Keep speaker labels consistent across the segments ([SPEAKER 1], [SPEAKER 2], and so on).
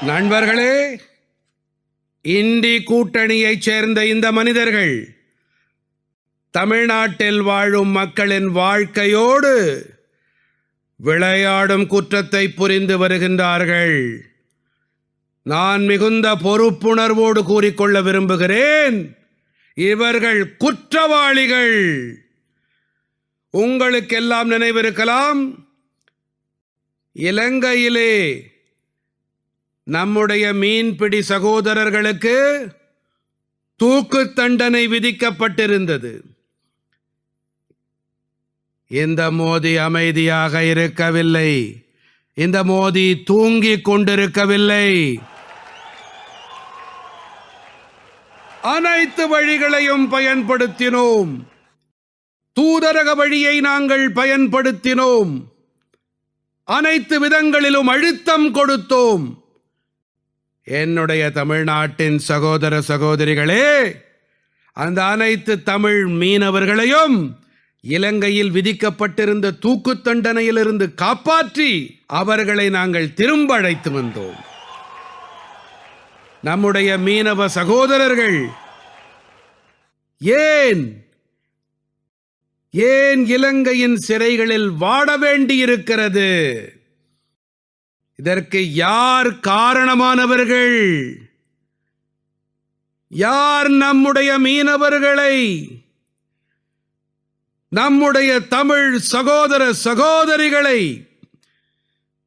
[SPEAKER 1] நண்பர்களே இந்தி கூட்டணியைச் சேர்ந்த இந்த மனிதர்கள் தமிழ்நாட்டில் வாழும் மக்களின் வாழ்க்கையோடு விளையாடும் குற்றத்தை புரிந்து வருகின்றார்கள். நான் மிகுந்த பொறுப்புணர்வோடு கூறிக்கொள்ள விரும்புகிறேன். இவர்கள் குற்றவாளிகள். உங்களுக்கெல்லாம் நினைவிருக்கலாம் இலங்கையிலே நம்முடைய மீன்பிடி சகோதரர்களுக்கு தூக்கு தண்டனை விதிக்கப்பட்டிருந்தது. இந்த மோதி அமைதியாக இருக்கவில்லை. இந்த மோதி தூங்கிக் கொண்டிருக்கவில்லை. அனைத்து வழிகளையும் பயன்படுத்தினோம். தூதரக வழியை நாங்கள் பயன்படுத்தினோம். அனைத்து விதங்களிலும் அழுத்தம் கொடுத்தோம். என்னுடைய தமிழ்நாட்டின் சகோதர சகோதரிகளே அந்த அனைத்து தமிழ் மீனவர்களையும் இலங்கையில் விதிக்கப்பட்டிருந்த தூக்கு தண்டனையிலிருந்து காப்பாற்றி அவர்களை நாங்கள் திரும்ப அழைத்து வந்தோம். நம்முடைய மீனவ சகோதரர்கள் ஏன் ஏன் இலங்கையின் சிறைகளில் வாட வேண்டியிருக்கிறது? இதற்கு யார் காரணமானவர்கள்? யார் நம்முடைய மீனவர்களை? நம்முடைய தமிழ் சகோதர சகோதரிகளை?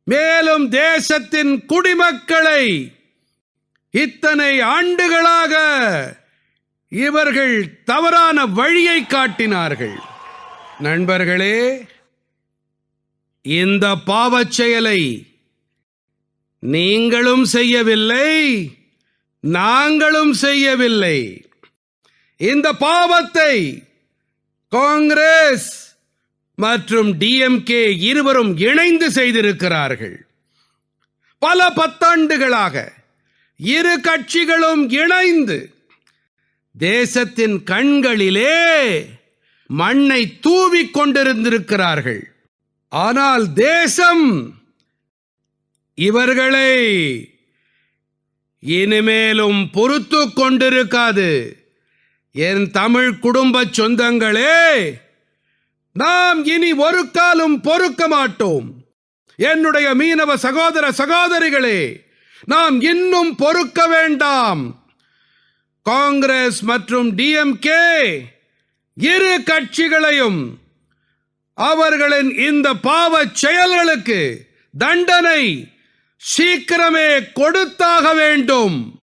[SPEAKER 1] மேலும் தேசத்தின் குடிமக்களை? இத்தனை ஆண்டுகளாக இவர்கள் தவறான வழியை காட்டினார்கள். நண்பர்களே இந்த பாவச் செயலை நீங்களும் செய்யவில்லை நாங்களும் செய்யவில்லை. இந்த பாவத்தை காங்கிரஸ் மற்றும் டிஎம்கே இருவரும் இணைந்து செய்திருக்கிறார்கள். பல பத்தாண்டுகளாக இரு கட்சிகளும் இணைந்து தேசத்தின் கண்களிலே மண்ணை தூவிக் கொண்டிருந்திருக்கிறார்கள். ஆனால் தேசம் இவர்களை இனிமேலும் பொறுத்து கொண்டிருக்காது. என் தமிழ் குடும்ப சொந்தங்களே நாம் இனி ஒரு காலம் பொறுக்க மாட்டோம். என்னுடைய மீனவ சகோதர சகோதரிகளே நாம் இன்னும் பொறுக்க வேண்டாம். காங்கிரஸ் மற்றும் டிஎம்கே இரு கட்சிகளையும் அவர்களின் இந்த பாவச் செயல்களுக்கு தண்டனை சீக்கிரமே கொடுத்தாக வேண்டும்.